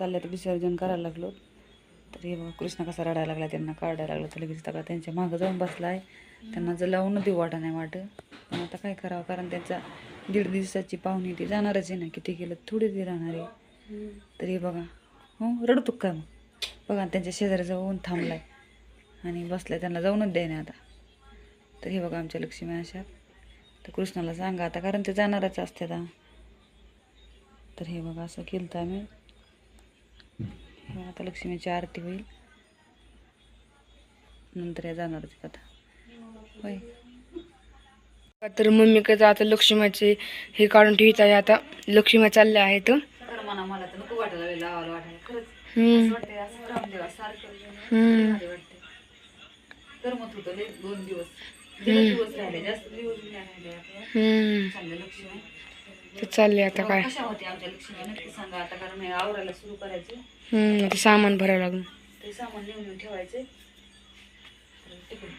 चालल्यात विसर्जन करायला लागलो. तर हे बघा कृष्ण कसा रडायला लागला त्यांना काढायला लागला तर लगेच का त्यांच्या मागं जाऊन बसला आहे त्यांना जर लावून देऊ वाटा नाही वाटत. पण आता काय करावं? कारण त्यांचा दीड दिवसाची पाहुणी ती जाणारच आहे ना किती केलं थोडी ती राहणार आहे. तर हे बघा हो रडतो काय मग? बघा त्यांच्या शेजारी जाऊन थांबलाय. आणि बसलाय त्यांना जाऊनच द्याय आता. तर हे बघा आमच्या लक्ष्मी अशा. तर कृष्णाला सांगा आता कारण ते जाणारच असते आता तर हे बघा असं केलं तर आम्ही. आता लक्ष्मीची आरती होईल. नंतर या जाणारच आहेत आता. होय. तर मम्मीकडे आता लक्ष्मीचे हे काढून ठेवत आहे आता. लक्ष्मी चालल्या आहेत. होतं दोन दिवस. जरा दिवस राहिले जास्त दिवस तर चालले आता काय. कशा होते आमच्या लक्ष्मी नक्की सांगा आता कारण हे आवरायला सुरू करायचे. हम्म, आता सामान भरावं लागून ते सामान नेऊन ठेवायचे. तिकडे